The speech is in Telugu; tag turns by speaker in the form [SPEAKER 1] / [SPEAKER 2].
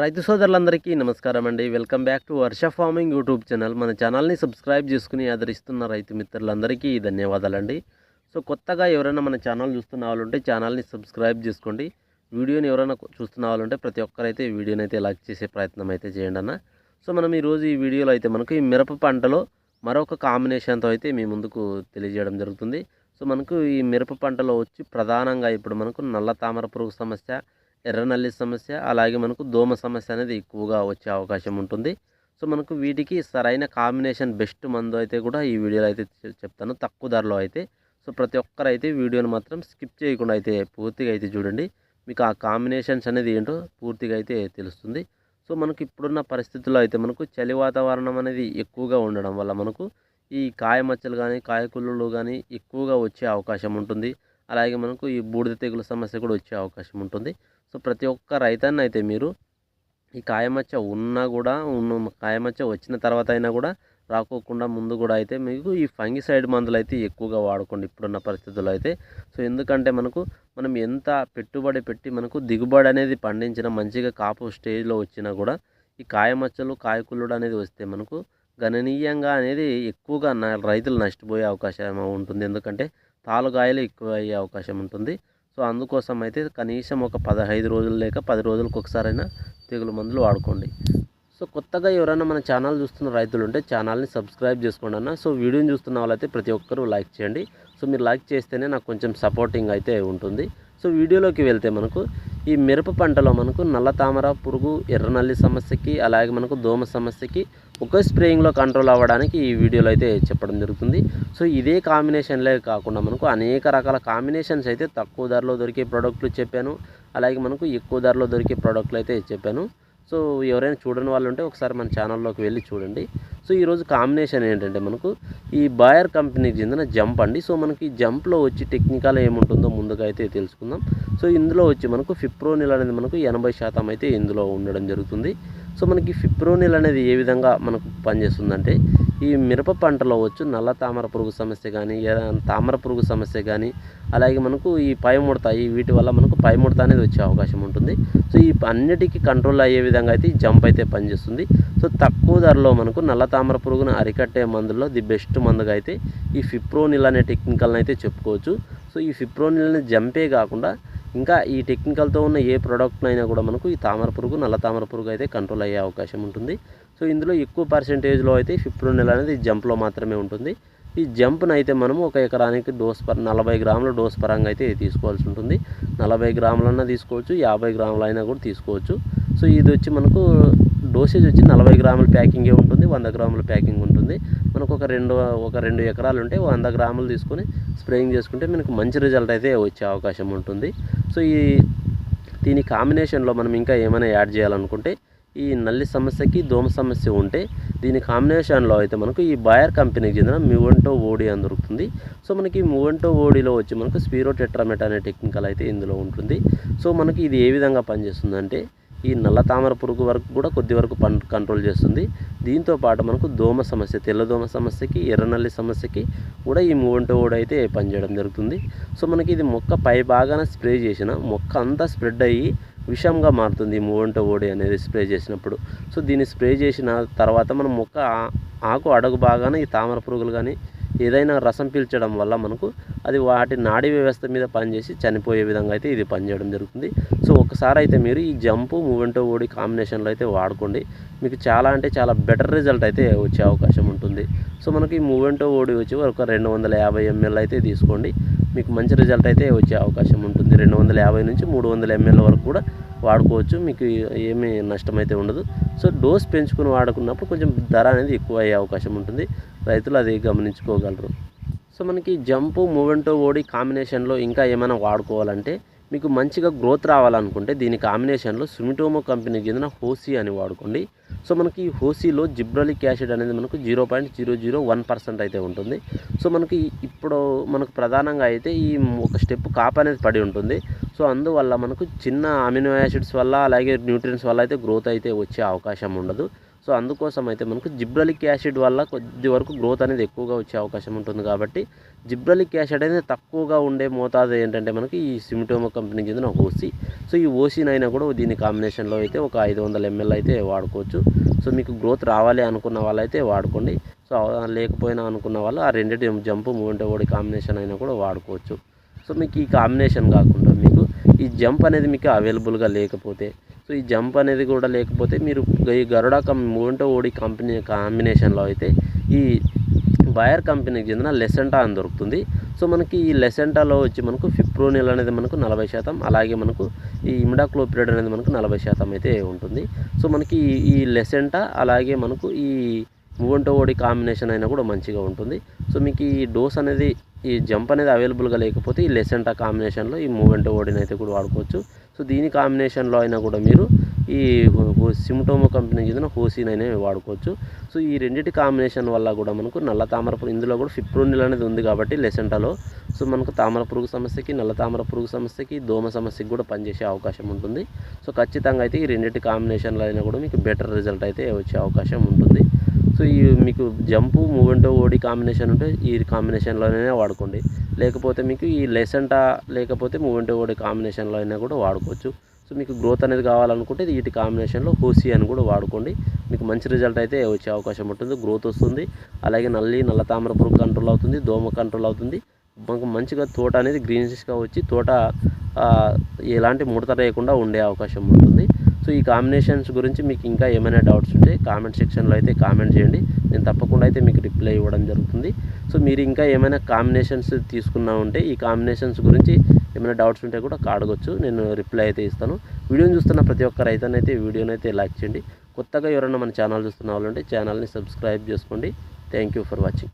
[SPEAKER 1] రైతు సోదరులందరికీ నమస్కారం అండి. Welcome back to Varsha farming YouTube channel. మన ఛానల్ని సబ్స్క్రైబ్ చేసుకుని ఆదరిస్తున్న రైతు మిత్రులందరికీ ధన్యవాదాలండి. సో కొత్తగా ఎవరైనా మన ఛానల్ చూస్తున్న వాళ్ళుంటే ఛానల్ని సబ్స్క్రైబ్ చేసుకోండి. వీడియోని ఎవరైనా చూస్తున్న వాళ్ళుంటే ప్రతి ఒక్కరైతే ఈ వీడియోని అయితే లైక్ చేసే ప్రయత్నం అయితే చేయండి అన్న. సో మనం ఈరోజు ఈ వీడియోలో అయితే మనకు ఈ మిరప పంటలో మరొక కాంబినేషన్తో అయితే మీ ముందుకు తెలియజేయడం జరుగుతుంది. సో మనకు ఈ మిరప పంటలో వచ్చి ప్రధానంగా ఇప్పుడు మనకు నల్ల తామర పురుగు సమస్య ఎర్రనల్లి సమస్య అలాగే మనకు దోమ సమస్య అనేది ఎక్కువగా వచ్చే అవకాశం ఉంటుంది. సో మనకు వీటికి సరైన కాంబినేషన్ బెస్ట్ మందు అయితే కూడా ఈ వీడియోలో అయితే చెప్తాను. తక్కువ ధరలో అయితే. సో ప్రతి ఒక్కరైతే వీడియోని మాత్రం స్కిప్ చేయకుండా అయితే పూర్తిగా అయితే చూడండి. మీకు ఆ కాంబినేషన్స్ అనేది ఏంటో పూర్తిగా అయితే తెలుస్తుంది. సో మనకు ఇప్పుడున్న పరిస్థితుల్లో అయితే మనకు చలి వాతావరణం అనేది ఎక్కువగా ఉండడం వల్ల మనకు ఈ కాయ మచ్చలు కానీ కాయకుళ్ళు కానీ ఎక్కువగా వచ్చే అవకాశం ఉంటుంది. అలాగే మనకు ఈ బూడిద తెగులు సమస్య కూడా వచ్చే అవకాశం ఉంటుంది. సో ప్రతి ఒక్క రైతాన్ని అయితే మీరు ఈ కాయమచ్చ ఉన్నా కూడా ఉన్న కాయమచ్చ వచ్చిన తర్వాత అయినా కూడా రాకోకుండా ముందు కూడా అయితే మీకు ఈ ఫంగిసైడ్ మందులు అయితే ఎక్కువగా వాడుకోండి ఇప్పుడున్న పరిస్థితుల్లో అయితే. సో ఎందుకంటే మనకు మనం ఎంత పెట్టుబడి పెట్టి మనకు దిగుబడి అనేది పండించిన మంచిగా కాపు స్టేజ్లో వచ్చినా కూడా ఈ కాయమచ్చలు కాయకుళ్ళుడు అనేది వస్తే మనకు గణనీయంగా అనేది ఎక్కువగా రైతులు నష్టపోయే అవకాశం ఉంటుంది. ఎందుకంటే తాలుగాయలు ఎక్కువ అయ్యే అవకాశం ఉంటుంది. సో అందుకోసం అయితే కనీసం ఒక పదహైదు రోజులు లేక పది రోజులకు ఒకసారైనా తెగులు మందులు వాడుకోండి. సో కొత్తగా ఎవరైనా మన ఛానల్ చూస్తున్న రైతులు ఉంటే ఛానల్ని సబ్స్క్రైబ్ చేసుకోండి అన్న. సో వీడియోని చూస్తున్న వాళ్ళైతే ప్రతి ఒక్కరూ లైక్ చేయండి. సో మీరు లైక్ చేస్తేనే నాకు కొంచెం సపోర్టింగ్ అయితే ఉంటుంది. సో వీడియోలోకి వెళ్తే మనకు ఈ మిరప పంటలో మనకు నల్ల తామర పురుగు ఎర్రనల్లి సమస్యకి అలాగే మనకు దోమ సమస్యకి ఒకే స్ప్రేయింగ్లో కంట్రోల్ అవ్వడానికి ఈ వీడియోలో అయితే చెప్పడం జరుగుతుంది. సో ఇదే కాంబినేషన్లే కాకుండా మనకు అనేక రకాల కాంబినేషన్స్ అయితే తక్కువ ధరలో దొరికే ప్రోడక్ట్లు చెప్పాను. అలాగే మనకు ఎక్కువ ధరలో దొరికే ప్రోడక్ట్లు అయితే చెప్పాను. సో ఎవరైనా చూడని వాళ్ళు ఉంటే ఒకసారి మన ఛానల్లోకి వెళ్ళి చూడండి. సో ఈరోజు కాంబినేషన్ ఏంటంటే మనకు ఈ బాయర్ కంపెనీకి చెందిన జంప్ అండి. సో మనకి జంప్లో వచ్చి టెక్నికల్ ఏముంటుందో ముందుగా అయితే తెలుసుకుందాం. సో ఇందులో వచ్చి మనకు ఫిప్రోనిల్ అనేది మనకు ఎనభై శాతం అయితే ఇందులో ఉండడం జరుగుతుంది. సో మనకి ఫిప్రోనిల్ అనేది ఏ విధంగా మనకు పనిచేస్తుందంటే ఈ మిరప పంటలో వచ్చు నల్ల తామర పురుగు సమస్య కానీ తామర పురుగు సమస్య కానీ అలాగే మనకు ఈ పై ముడత ఈ వీటి వల్ల మనకు పై ముడత అనేది వచ్చే అవకాశం ఉంటుంది. సో ఈ అన్నిటికీ కంట్రోల్ అయ్యే విధంగా అయితే ఈ జంప్ అయితే పనిచేస్తుంది. సో తక్కువ ధరలో మనకు నల్ల తామర పురుగును అరికట్టే మందుల్లో ది బెస్ట్ మందుగా అయితే ఈ ఫిప్రోనిల్ అనే టెక్నికల్ని అయితే చెప్పుకోవచ్చు. సో ఈ ఫిప్రోనిల్ని జంపే కాకుండా ఇంకా ఈ టెక్నికల్తో ఉన్న ఏ ప్రోడక్ట్నైనా కూడా మనకు ఈ తామర పురుగు నల్ల తామర పురుగు అయితే కంట్రోల్ అయ్యే అవకాశం ఉంటుంది. సో ఇందులో ఎక్కువ పర్సెంటేజ్లో అయితే ఫిప్రోనిల్ అనేది జంప్లో మాత్రమే ఉంటుంది. ఈ జంప్ను అయితే మనము ఒక ఎకరానికి డోస్ పర్ నలభై గ్రాముల డోస్ పరంగా అయితే తీసుకోవాల్సి ఉంటుంది. నలభై గ్రాములన్నా తీసుకోవచ్చు యాభై గ్రాములైనా కూడా తీసుకోవచ్చు. సో ఇది వచ్చి మనకు డోసేజ్ వచ్చి నలభై గ్రాముల ప్యాకింగే ఉంటుంది వంద గ్రాముల ప్యాకింగ్ ఉంటుంది. మనకు ఒక రెండు ఒక రెండు ఎకరాలు ఉంటే వంద గ్రాములు తీసుకొని స్ప్రేయింగ్ చేసుకుంటే మనకు మంచి రిజల్ట్ అయితే వచ్చే అవకాశం ఉంటుంది. సో ఈ దీని కాంబినేషన్లో మనం ఇంకా ఏమైనా యాడ్ చేయాలనుకుంటే ఈ నల్లి సమస్యకి దోమ సమస్య ఉంటే దీని కాంబినేషన్లో అయితే మనకు ఈ బాయర్ కంపెనీకి చెందిన మ్యూవెంటో ఓడి అని దొరుకుతుంది. సో మనకి మ్యూవెంటో ఓడిలో వచ్చి మనకు స్పీరో టెట్రామెట్ అనే టెక్నికల్ అయితే ఇందులో ఉంటుంది. సో మనకి ఇది ఏ విధంగా పనిచేస్తుందంటే ఈ నల్ల తామర పురుగు వరకు కూడా కొద్ది వరకు పన్ కంట్రోల్ చేస్తుంది. దీంతో పాటు మనకు దోమ సమస్య తెల్ల దోమ సమస్యకి ఎర్రనల్లి సమస్యకి కూడా ఈ మూవంటో ఓడి అయితే పనిచేయడం జరుగుతుంది. సో మనకి ఇది మొక్క పై భాగాన స్ప్రే చేసిన మొక్క అంతా స్ప్రెడ్ అయ్యి విషంగా మారుతుంది ఈ మూవంట ఓడి అనేది స్ప్రే చేసినప్పుడు. సో దీన్ని స్ప్రే చేసిన తర్వాత మనం మొక్క ఆకు అడుగు బాగానే ఈ తామర పురుగులు కానీ ఏదైనా రసం పీల్చడం వల్ల మనకు అది వాటి నాడీ వ్యవస్థ మీద పనిచేసి చనిపోయే విధంగా అయితే ఇది పనిచేయడం జరుగుతుంది. సో ఒకసారి అయితే మీరు ఈ జంపు మూవెంటో ఓడి కాంబినేషన్లో అయితే వాడుకోండి. మీకు చాలా అంటే చాలా బెటర్ రిజల్ట్ అయితే వచ్చే అవకాశం ఉంటుంది. సో మనకి మూవెంటో ఓడి వచ్చి ఒక రెండు వందల యాభై ఎంఎల్ అయితే తీసుకోండి. మీకు మంచి రిజల్ట్ అయితే వచ్చే అవకాశం ఉంటుంది. రెండు వందల యాభై నుంచి మూడు వందల ఎంఎల్ వరకు కూడా వాడుకోవచ్చు. మీకు ఏమీ నష్టం అయితే ఉండదు. సో డోస్ పెంచుకుని వాడుకున్నప్పుడు కొంచెం ధర అనేది ఎక్కువ అయ్యే అవకాశం ఉంటుంది. రైతులు అది గమనించుకోగలరు. సో మనకి జంపు మూవెంటో ఓడి కాంబినేషన్లో ఇంకా ఏమైనా వాడుకోవాలంటే మీకు మంచిగా గ్రోత్ రావాలనుకుంటే దీని కాంబినేషన్లో సుమిటోమో కంపెనీకి చెందిన హోసీ అని వాడుకోండి. సో మనకి ఈ హోసీలో జిబ్రలిక్ యాసిడ్ అనేది మనకు zero point zero zero one percent అయితే ఉంటుంది. సో మనకి ఇప్పుడు మనకు ప్రధానంగా అయితే ఈ ఒక స్టెప్ కాప్ అనేది పడి ఉంటుంది. సో అందువల్ల మనకు చిన్న అమినో యాసిడ్స్ వల్ల అలాగే న్యూట్రియన్స్ వల్ల అయితే గ్రోత్ అయితే వచ్చే అవకాశం ఉండదు. సో అందుకోసం అయితే మనకు జిబ్రలిక్ యాసిడ్ వల్ల కొద్ది వరకు గ్రోత్ అనేది ఎక్కువగా వచ్చే అవకాశం ఉంటుంది కాబట్టి జిబ్రలిక్ యాసిడ్ అనేది తక్కువగా ఉండే మోతాదు ఏంటంటే మనకి ఈ సిమిటోమో కంపెనీకి చెందిన ఓసీ. సో ఈ ఓసీనైనా కూడా దీని కాంబినేషన్లో అయితే ఒక ఐదు వందల ఎంఎల్ అయితే వాడుకోవచ్చు. సో మీకు గ్రోత్ రావాలి అనుకున్న వాళ్ళైతే వాడుకోండి. సో లేకపోయినా అనుకున్న వాళ్ళు ఆ రెండింటి జంపు మూమెంట్ ఓడి కాంబినేషన్ అయినా కూడా వాడుకోవచ్చు. సో మీకు ఈ కాంబినేషన్ కాకుండా మీకు ఈ జంప్ అనేది మీకు అవైలబుల్గా లేకపోతే సో ఈ జంప్ అనేది కూడా లేకపోతే మీరు ఈ గరుడా కం మూమెంటో ఓడి కంపెనీ కాంబినేషన్లో అయితే ఈ బయర్ కంపెనీకి చెందిన లెసెంటా అని దొరుకుతుంది. సో మనకి ఈ లెసెంటాలో వచ్చి మనకు ఫిప్రోనిల్ అనేది మనకు నలభై శాతం అలాగే మనకు ఈ ఇమిడాక్లోపిరేడ్ అనేది మనకు నలభై శాతం అయితే ఉంటుంది. సో మనకి ఈ- ఈ లెసెంటా అలాగే మనకు ఈ మూవంటో ఓడి కాంబినేషన్ అయినా కూడా మంచిగా ఉంటుంది. సో మీకు ఈ డోస్ అనేది ఈ జంప్ అనేది అవైలబుల్గా లేకపోతే ఈ లెసెంటా కాంబినేషన్లో ఈ మూవెంట్ ఓడిని అయితే కూడా వాడుకోవచ్చు. సో దీని కాంబినేషన్లో అయినా కూడా మీరు ఈ సిమ్టోమో కంపెనీ చెందిన హోసీన్ అనేవి వాడుకోవచ్చు. సో ఈ రెండింటి కాంబినేషన్ వల్ల కూడా మనకు నల్ల తామర పురుగు ఇందులో కూడా ఫిప్రోనిల్ అనేది ఉంది కాబట్టి లెసెంటాలో సో మనకు తామర పురుగు సమస్యకి నల్ల తామర పురుగు సమస్యకి దోమ సమస్యకి కూడా పనిచేసే అవకాశం ఉంటుంది. సో ఖచ్చితంగా అయితే ఈ రెండింటి కాంబినేషన్లో అయినా కూడా మీకు బెటర్ రిజల్ట్ అయితే వచ్చే అవకాశం ఉంటుంది. సో ఈ మీకు జంపు మూవెంటో ఓడి కాంబినేషన్ ఉంటే ఈ కాంబినేషన్లోనే వాడుకోండి. లేకపోతే మీకు ఈ లెసెంటా లేకపోతే మూవెంటో ఓడి కాంబినేషన్లో అయినా కూడా వాడుకోవచ్చు. సో మీకు గ్రోత్ అనేది కావాలనుకుంటే వీటి కాంబినేషన్లో హోసీ అని కూడా వాడుకోండి. మీకు మంచి రిజల్ట్ అయితే వచ్చే అవకాశం ఉంటుంది గ్రోత్ వస్తుంది. అలాగే నల్లి నల్ల తామర పురుగు కంట్రోల్ అవుతుంది దోమ కంట్రోల్ అవుతుంది. మనకు మంచిగా తోట అనేది గ్రీనిష్గా వచ్చి తోట ఎలాంటి ముడత లేకుండా ఉండే అవకాశం ఉంటుంది. సో ఈ కాంబినేషన్స్ గురించి మీకు ఇంకా ఏమైనా డౌట్స్ ఉంటే కామెంట్ సెక్షన్లో అయితే కామెంట్ చేయండి. నేను తప్పకుండా అయితే మీకు రిప్లై ఇవ్వడం జరుగుతుంది. సో మీరు ఇంకా ఏమైనా కాంబినేషన్స్ తీసుకున్నా ఉంటే ఈ కాంబినేషన్స్ గురించి ఏమైనా డౌట్స్ ఉంటే కూడా అడగొచ్చు. నేను రిప్లై అయితే ఇస్తాను. వీడియోని చూస్తున్న ప్రతి ఒక్క రైతనైతే వీడియోని అయితే లైక్ చేయండి. కొత్తగా ఎవరైనా మన ఛానల్ చూస్తున్న వాళ్ళు ఉంటే ఛానల్ని సబ్స్క్రైబ్ చేసుకోండి. Thank you for watching.